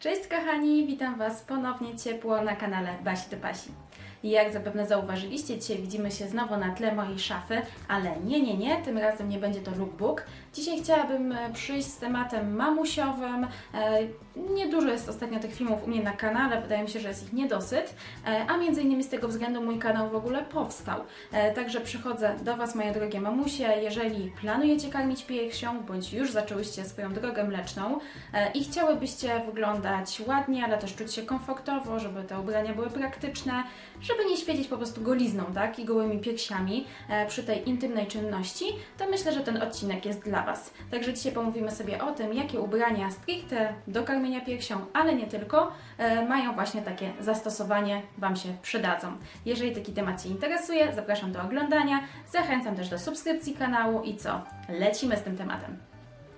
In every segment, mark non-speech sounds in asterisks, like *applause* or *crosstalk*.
Cześć kochani, witam Was ponownie ciepło na kanale Basi do Pasi. Jak zapewne zauważyliście, dzisiaj widzimy się znowu na tle mojej szafy, ale nie, nie, nie, tym razem nie będzie to lookbook. Dzisiaj chciałabym e, przyjść z tematem mamusiowym. E, Niedużo jest ostatnio tych filmów u mnie na kanale, wydaje mi się, że jest ich niedosyt, e, a między innymi z tego względu mój kanał w ogóle powstał. Także przychodzę do Was, moje drogie mamusie, jeżeli planujecie karmić piersią, bądź już zaczęłyście swoją drogę mleczną i chciałybyście wyglądać ładnie, ale też czuć się komfortowo, żeby te ubrania były praktyczne, żeby nie świecić po prostu golizną, tak, i gołymi piersiami e, przy tej intymnej czynności, to myślę, że ten odcinek jest dla Was. Także dzisiaj pomówimy sobie o tym, jakie ubrania stricte do karmienia piersią, ale nie tylko, e, mają właśnie takie zastosowanie, Wam się przydadzą. Jeżeli taki temat Cię interesuje, zapraszam do oglądania, zachęcam też do subskrypcji kanału i co? Lecimy z tym tematem.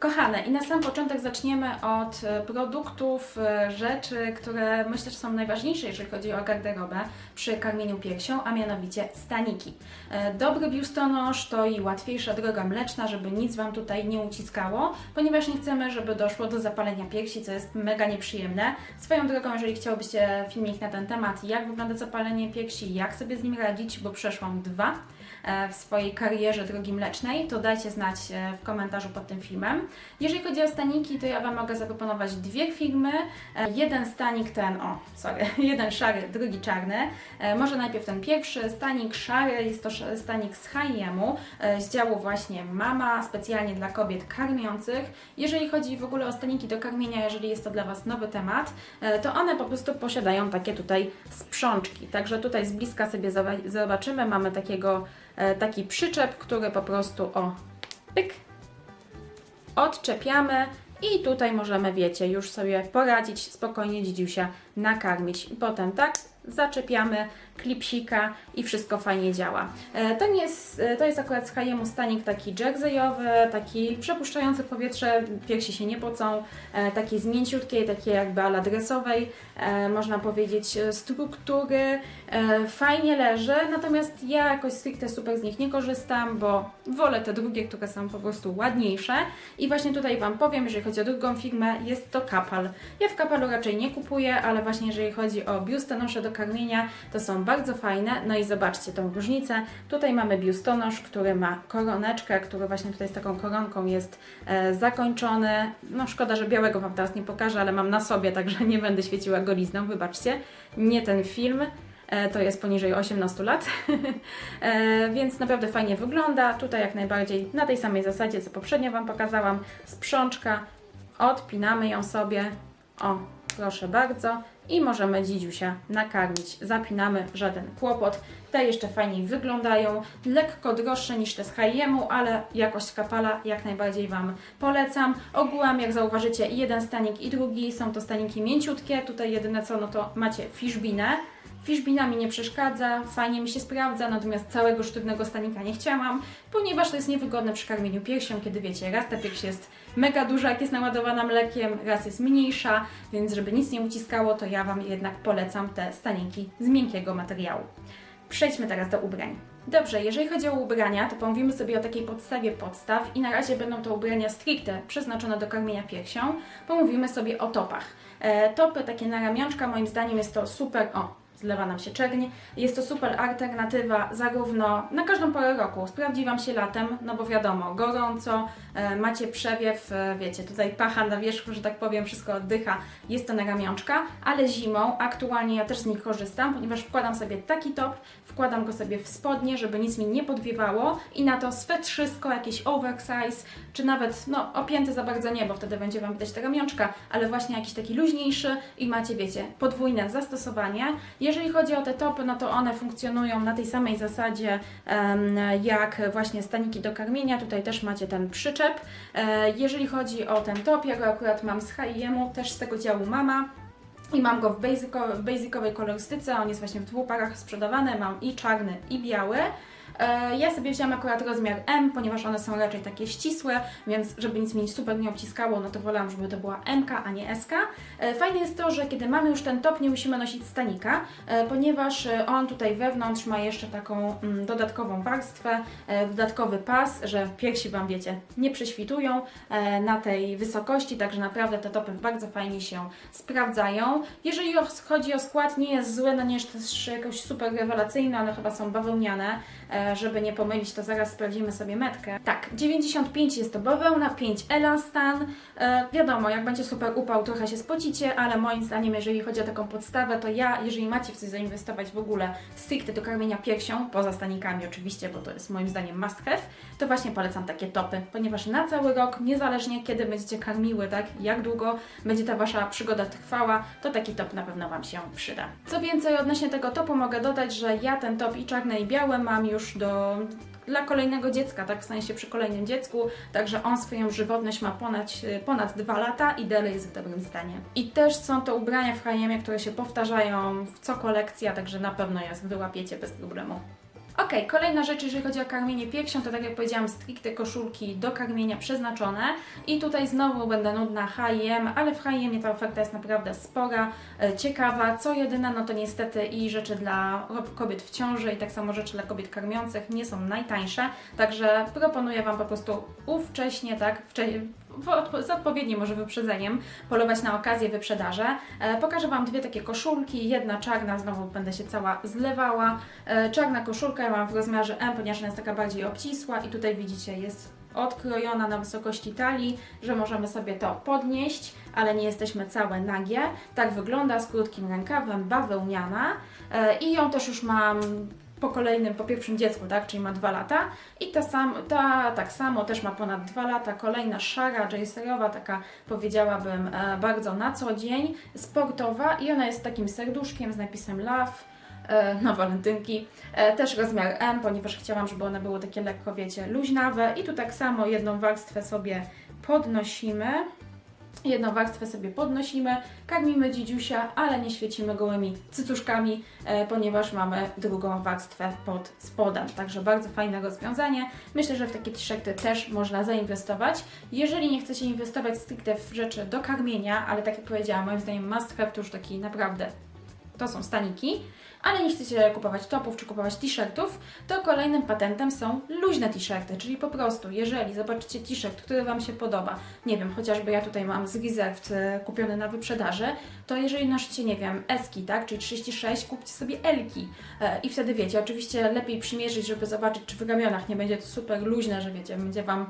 Kochane, i na sam początek zaczniemy od e, produktów, e, rzeczy, które myślę, że są najważniejsze, jeżeli chodzi o garderobę przy karmieniu piersią, a mianowicie staniki. E, Dobry biustonosz to i łatwiejsza droga mleczna, żeby nic Wam tutaj nie uciskało, ponieważ nie chcemy, żeby doszło do zapalenia piersi, co jest mega nieprzyjemne. Swoją drogą, jeżeli chciałobyście filmik na ten temat, jak wygląda zapalenie piersi, jak sobie z nim radzić, bo przeszłam dwa w swojej karierze drogi mlecznej, to dajcie znać w komentarzu pod tym filmem. Jeżeli chodzi o staniki, to ja Wam mogę zaproponować dwie firmy. E, Jeden stanik ten, o, sorry, *laughs* jeden szary, drugi czarny. E, Może najpierw ten pierwszy, stanik szary, jest to stanik z H&M-u, e, z działu właśnie Mama, specjalnie dla kobiet karmiących. Jeżeli chodzi w ogóle o staniki do karmienia, jeżeli jest to dla Was nowy temat, to one po prostu posiadają takie tutaj sprzączki. Także tutaj z bliska sobie zoba- zobaczymy, mamy takiego, taki przyczep, który po prostu, o, pyk, odczepiamy i tutaj możemy, wiecie, już sobie poradzić spokojnie dzidziusia nakarmić. Potem tak zaczepiamy klipsika i wszystko fajnie działa. E, To, nie jest, e, to jest akurat z H&M stanik taki jerseyowy, taki przepuszczający powietrze, piersi się nie pocą, e, taki z mięciutkiej, takiej jakby ala dresowej, można powiedzieć struktury, fajnie leży, natomiast ja jakoś stricte super z nich nie korzystam, bo wolę te drugie, które są po prostu ładniejsze i właśnie tutaj Wam powiem, jeżeli chodzi o drugą firmę, jest to Kapal. Ja w Kapalu raczej nie kupuję, ale właśnie jeżeli chodzi o biustonosze do karmienia, to są bardzo fajne. No i zobaczcie tą różnicę. Tutaj mamy biustonosz, który ma koroneczkę, który właśnie tutaj z taką koronką jest e, zakończony. No szkoda, że białego Wam teraz nie pokażę, ale mam na sobie, także *laughs* nie będę świeciła golizną, wybaczcie. Nie ten film. E, To jest poniżej 18 lat, *laughs* e, więc naprawdę fajnie wygląda. Tutaj jak najbardziej na tej samej zasadzie, co poprzednio Wam pokazałam, sprzączka, odpinamy ją sobie, o, proszę bardzo, i możemy dzidziusia nakarmić. Zapinamy, żaden kłopot. Te jeszcze fajniej wyglądają, lekko droższe niż te z H&M-u, ale jakość kapala jak najbardziej Wam polecam. Ogółem, jak zauważycie, jeden stanik i drugi są to staniki mięciutkie. Tutaj jedyne co, no to macie fiszbinę. Fiszbina mi nie przeszkadza, fajnie mi się sprawdza, natomiast całego sztywnego stanika nie chciałam, ponieważ to jest niewygodne przy karmieniu piersią, kiedy wiecie, raz ta pierś jest mega duża, jak jest naładowana mlekiem, raz jest mniejsza, więc żeby nic nie uciskało, to ja Wam jednak polecam te staniki z miękkiego materiału. Przejdźmy teraz do ubrań. Dobrze, jeżeli chodzi o ubrania, to pomówimy sobie o takiej podstawie podstaw i na razie będą to ubrania stricte przeznaczone do karmienia piersią. Pomówimy sobie o topach. E, topy takie na ramionczka, moim zdaniem jest to super, o, zlewa nam się czerń. Jest to super alternatywa zarówno na każdą porę roku. Sprawdzi Wam się latem, no bo wiadomo, gorąco, e, macie przewiew, e, wiecie, tutaj pacha na wierzchu, że tak powiem, wszystko oddycha, jest to na ramionczka, ale zimą aktualnie ja też z nich korzystam, ponieważ wkładam sobie taki top, wkładam go sobie w spodnie, żeby nic mi nie podwiewało i na to swetrzysko, jakieś oversize, czy nawet, no, opięty za bardzo nie, bo wtedy będzie Wam widać te ramionczka, ale właśnie jakiś taki luźniejszy i macie, wiecie, podwójne zastosowanie. Jeżeli chodzi o te topy, no to one funkcjonują na tej samej zasadzie jak właśnie staniki do karmienia. Tutaj też macie ten przyczep. E, jeżeli chodzi o ten top, ja go akurat mam z H&M-u, też z tego działu Mama. I mam go w basicowej kolorystyce, on jest właśnie w dwóch parach sprzedawany, mam i czarny i biały. E, Ja sobie wzięłam akurat rozmiar M, ponieważ one są raczej takie ścisłe, więc żeby nic mi super nie obciskało, no to wolałam, żeby to była M, a nie S. E, Fajne jest to, że kiedy mamy już ten top, nie musimy nosić stanika, e, ponieważ on tutaj wewnątrz ma jeszcze taką mm, dodatkową warstwę, dodatkowy pas, że piersi Wam wiecie, nie prześwitują na tej wysokości, także naprawdę te topy bardzo fajnie się sprawdzają. Jeżeli chodzi o skład, nie jest zły, no nie jest też jakoś super rewelacyjny, one chyba są bawełniane, żeby nie pomylić, to zaraz sprawdzimy sobie metkę. Tak, 95 jest to bawełna, 5 elastan. E, wiadomo, jak będzie super upał, trochę się spocicie, ale moim zdaniem, jeżeli chodzi o taką podstawę, to ja, jeżeli macie w coś zainwestować w ogóle stricte do karmienia piersią, poza stanikami oczywiście, bo to jest moim zdaniem must have, to właśnie polecam takie topy, ponieważ na cały rok, niezależnie kiedy będziecie karmiły, tak, jak długo będzie ta Wasza przygoda trwała, to taki top na pewno Wam się przyda. Co więcej, odnośnie tego topu mogę dodać, że ja ten top i czarny i biały mam już do dla kolejnego dziecka, tak w sensie przy kolejnym dziecku, także on swoją żywotność ma ponad, ponad 2 lata i dalej jest w dobrym stanie. I też są to ubrania w H&M, które się powtarzają w co kolekcja, także na pewno je wyłapiecie bez problemu. Ok, kolejna rzecz, jeżeli chodzi o karmienie piersią, to tak jak powiedziałam, stricte koszulki do karmienia przeznaczone. I tutaj znowu będę nudna H&M, ale w H&M ta oferta jest naprawdę spora, e, ciekawa. Co jedyne, no to niestety i rzeczy dla kobiet w ciąży i tak samo rzeczy dla kobiet karmiących nie są najtańsze, także proponuję Wam po prostu ówcześnie, tak, wcze- w odpo- z odpowiednim może wyprzedzeniem polować na okazję wyprzedaże. E, pokażę Wam dwie takie koszulki, jedna czarna, znowu będę się cała zlewała. E, czarna koszulka ja mam w rozmiarze M, ponieważ ona jest taka bardziej obcisła i tutaj widzicie jest odkrojona na wysokości talii, że możemy sobie to podnieść, ale nie jesteśmy całe nagie. Tak wygląda z krótkim rękawem, bawełniana e, i ją też już mam po kolejnym, po pierwszym dziecku, tak, czyli ma dwa lata. I ta, sam, ta tak samo też ma ponad dwa lata, kolejna szara, jaserowa, taka powiedziałabym e, bardzo na co dzień, sportowa. I ona jest takim serduszkiem z napisem love, e, na walentynki, e, też rozmiar M, ponieważ chciałam, żeby one były takie lekko, wiecie, luźnawe. I tu tak samo jedną warstwę sobie podnosimy, Jedną warstwę sobie podnosimy, karmimy dzidziusia, ale nie świecimy gołymi cycuszkami, e, ponieważ mamy drugą warstwę pod spodem. Także bardzo fajne rozwiązanie. Myślę, że w takie t-shirty też można zainwestować. Jeżeli nie chcecie inwestować stricte w rzeczy do karmienia, ale tak jak powiedziałam, moim zdaniem must have to już taki naprawdę to są staniki, ale nie chcecie kupować topów czy kupować t-shirtów, to kolejnym patentem są luźne t-shirty, czyli po prostu, jeżeli zobaczycie t-shirt, który Wam się podoba, nie wiem, chociażby ja tutaj mam z Reserved e, kupiony na wyprzedaży, to jeżeli nosicie, nie wiem, eski, tak, czyli 36, kupcie sobie elki. E, i wtedy wiecie, oczywiście lepiej przymierzyć, żeby zobaczyć, czy w ramionach nie będzie to super luźne, że wiecie, będzie Wam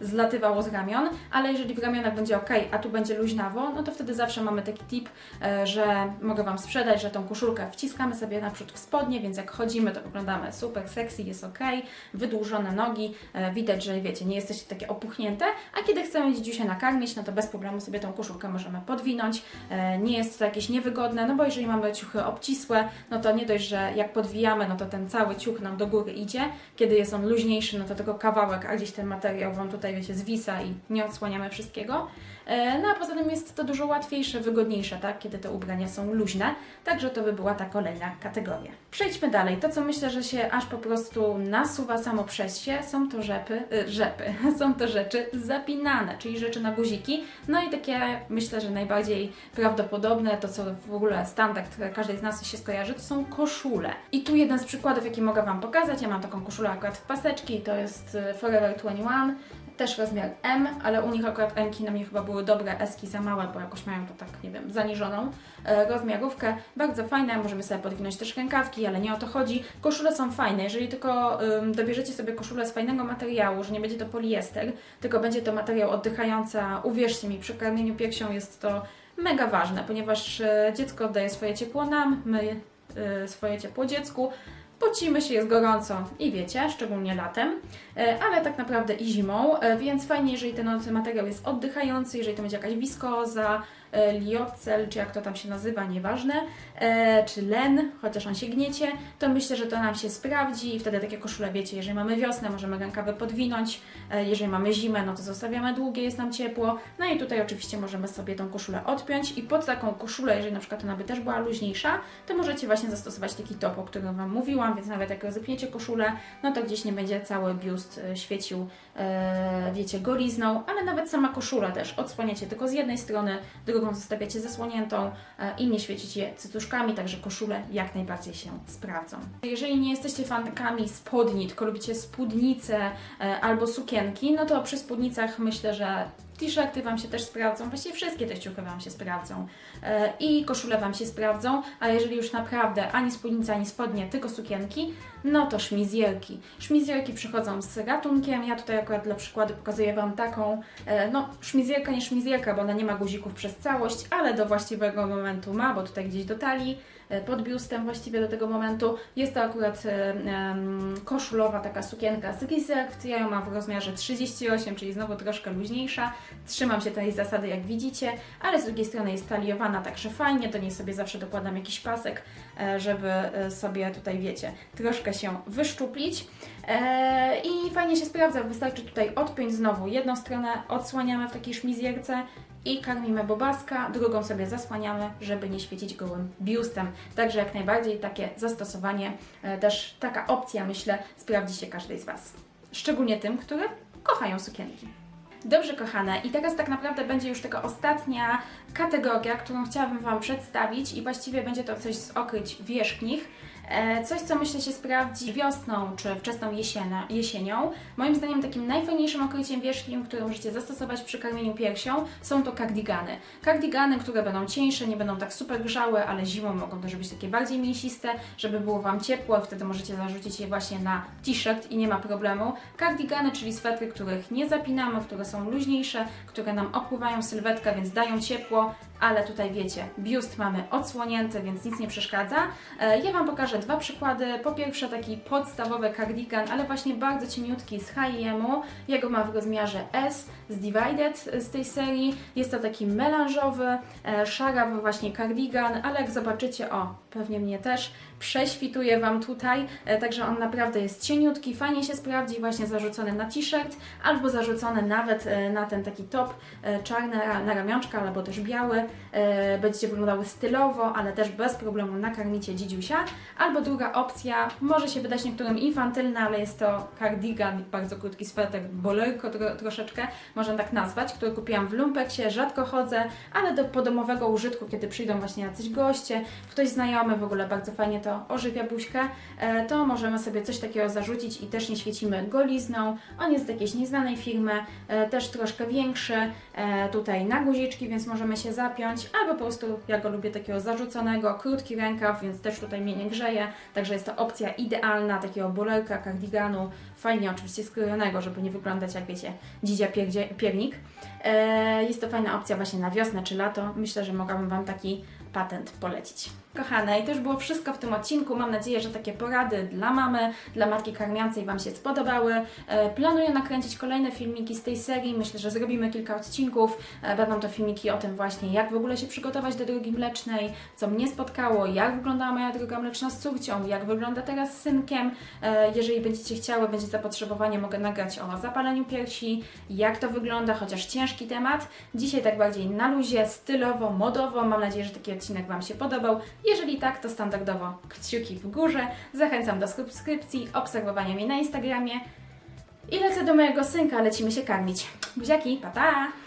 zlatywało z ramion, ale jeżeli w ramionach będzie ok, a tu będzie luźnawo, no to wtedy zawsze mamy taki tip, e, że mogę Wam sprzedać, że tą koszulkę wciskamy sobie naprzód w spodnie, więc jak chodzimy, to wyglądamy super sexy, jest ok, wydłużone nogi, e, widać, że wiecie, nie jesteście takie opuchnięte, a kiedy chcemy dzidziusia nakarmić, no to bez problemu sobie tą koszulkę możemy podwinąć, e, nie jest to jakieś niewygodne, no bo jeżeli mamy ciuchy obcisłe, no to nie dość, że jak podwijamy, no to ten cały ciuch nam do góry idzie, kiedy jest on luźniejszy, no to tylko kawałek, a gdzieś ten materiał Wam tutaj, wiecie, zwisa i nie odsłaniamy wszystkiego. E, No a poza tym jest to dużo łatwiejsze, wygodniejsze, tak, kiedy te ubrania są luźne, także to by była ta kolejna kategoria. Przejdźmy dalej. To, co myślę, że się aż po prostu nasuwa samo przez się, są to rzepy, y, rzepy, *laughs* są to rzeczy zapinane, czyli rzeczy na guziki. No i takie, myślę, że najbardziej prawdopodobne, to co w ogóle standard każdej z nas się skojarzy, to są koszule. I tu jeden z przykładów, jaki mogę Wam pokazać. Ja mam taką koszulę akurat w paseczki, to jest y, Forever 21 też rozmiar M, ale u nich akurat M-ki na mnie chyba były dobre, S-ki za małe, bo jakoś mają to tak, nie wiem, zaniżoną e, rozmiarówkę. Bardzo fajne, możemy sobie podwinąć też rękawki, ale nie o to chodzi. Koszule są fajne, jeżeli tylko dobierzecie sobie koszulę z fajnego materiału, że nie będzie to poliester, tylko będzie to materiał oddychający, uwierzcie mi, przy karmieniu piersią jest to mega ważne, ponieważ e, dziecko oddaje swoje ciepło nam, my e, swoje ciepło dziecku, Pocimy się, jest gorąco i wiecie, szczególnie latem, e, ale tak naprawdę i zimą, e, więc fajnie, jeżeli ten materiał jest oddychający, jeżeli to będzie jakaś wiskoza, liocel, czy jak to tam się nazywa, nieważne, e, czy len, chociaż on się gniecie, to myślę, że to nam się sprawdzi i wtedy takie koszule, wiecie, jeżeli mamy wiosnę, możemy rękawy podwinąć, e, jeżeli mamy zimę, no to zostawiamy długie, jest nam ciepło, no i tutaj oczywiście możemy sobie tą koszulę odpiąć i pod taką koszulę, jeżeli na przykład ona by też była luźniejsza, to możecie właśnie zastosować taki top, o którym Wam mówiłam, więc nawet jak rozepniecie koszulę, no to gdzieś nie będzie cały biust e, świecił, e, wiecie, golizną, ale nawet sama koszula też. Odsłaniacie tylko z jednej strony, drugą zostawiacie zasłoniętą e, i nie świecicie cycuszkami, także koszule jak najbardziej się sprawdzą. Jeżeli nie jesteście fankami spodni, tylko lubicie spódnice e, albo sukienki, no to przy spódnicach myślę, że T-shirty Wam się też sprawdzą, właściwie wszystkie te ciuchy Wam się sprawdzą e, i koszule Wam się sprawdzą, a jeżeli już naprawdę ani spódnica, ani spodnie, tylko sukienki, no to szmizjerki. Szmizjerki przychodzą z ratunkiem, ja tutaj akurat dla przykładu pokazuję Wam taką, e, no szmizjerka, nie szmizjerka, bo ona nie ma guzików przez całość, ale do właściwego momentu ma, bo tutaj gdzieś do talii, pod biustem właściwie do tego momentu. Jest to akurat e, koszulowa taka sukienka z Reserved, ja ją mam w rozmiarze 38, czyli znowu troszkę luźniejsza. Trzymam się tej zasady jak widzicie, ale z drugiej strony jest taliowana, także fajnie, do niej sobie zawsze dokładam jakiś pasek, e, żeby e, sobie tutaj, wiecie, troszkę się wyszczuplić. E, I fajnie się sprawdza, wystarczy tutaj odpiąć znowu jedną stronę, odsłaniamy w takiej szmizjerce i karmimy bobaska, drugą sobie zasłaniamy, żeby nie świecić gołym biustem. Także jak najbardziej takie zastosowanie, e, też taka opcja myślę sprawdzi się każdej z Was. Szczególnie tym, które kochają sukienki. Dobrze, kochane, i teraz tak naprawdę będzie już taka ostatnia kategoria, którą chciałabym Wam przedstawić, i właściwie będzie to coś z okryć wierzchnich. E, Coś, co myślę się sprawdzi wiosną czy wczesną jesiena, jesienią. Moim zdaniem takim najfajniejszym okryciem wierzchnim, które możecie zastosować przy karmieniu piersią, są to kardigany. Kardigany, które będą cieńsze, nie będą tak super grzały, ale zimą mogą też być takie bardziej mięsiste, żeby było Wam ciepło, wtedy możecie zarzucić je właśnie na t-shirt i nie ma problemu. Kardigany, czyli swetry, których nie zapinamy, które są luźniejsze, które nam opływają sylwetkę, więc dają ciepło, ale tutaj wiecie, biust mamy odsłonięty, więc nic nie przeszkadza. E, Ja Wam pokażę dwa przykłady. Po pierwsze taki podstawowy cardigan, ale właśnie bardzo cieniutki z H&M-u. Jego ma w rozmiarze S z Divided z tej serii. Jest to taki melanżowy, e, szarawy właśnie cardigan, ale jak zobaczycie, o, pewnie mnie też, prześwituje Wam tutaj, e, także on naprawdę jest cieniutki, fajnie się sprawdzi, właśnie zarzucony na t-shirt, albo zarzucony nawet na ten taki top czarny na ramionczka, albo też biały. E, Będziecie wyglądały stylowo, ale też bez problemu nakarmicie dzidziusia. Albo druga opcja, może się wydać niektórym infantylna, ale jest to cardigan, bardzo krótki sweter, bolerko tro, troszeczkę, można tak nazwać, który kupiłam w lumpeksie, rzadko chodzę, ale do podomowego użytku, kiedy przyjdą właśnie jacyś goście, ktoś znajomy, w ogóle bardzo fajnie to ożywia buźkę, e, to możemy sobie coś takiego zarzucić i też nie świecimy golizną. On jest z jakiejś nieznanej firmy, e, też troszkę większy, tutaj na guziczki, więc możemy się zapiąć, albo po prostu ja go lubię takiego zarzuconego, krótki rękaw, więc też tutaj mnie nie grzeje, także jest to opcja idealna takiego bolerka, kardiganu, fajnie oczywiście skrojonego, żeby nie wyglądać jak wiecie, dzidzia piernik. E, jest to fajna opcja właśnie na wiosnę czy lato, myślę, że mogłabym Wam taki patent polecić. Kochane, i to już było wszystko w tym odcinku. Mam nadzieję, że takie porady dla mamy, dla matki karmiącej Wam się spodobały. E, planuję nakręcić kolejne filmiki z tej serii. Myślę, że zrobimy kilka odcinków. E, będą to filmiki o tym właśnie, jak w ogóle się przygotować do drogi mlecznej, co mnie spotkało, jak wyglądała moja droga mleczna z córcią, jak wygląda teraz z synkiem. E, jeżeli będziecie chciały, będzie zapotrzebowanie, mogę nagrać o zapaleniu piersi, jak to wygląda, chociaż ciężki temat. Dzisiaj tak bardziej na luzie, stylowo, modowo. Mam nadzieję, że taki odcinek Wam się podobał. Jeżeli tak, to standardowo kciuki w górze. Zachęcam do subskrypcji, obserwowania mnie na Instagramie. I lecę do mojego synka, lecimy się karmić. Buziaki, pa pa!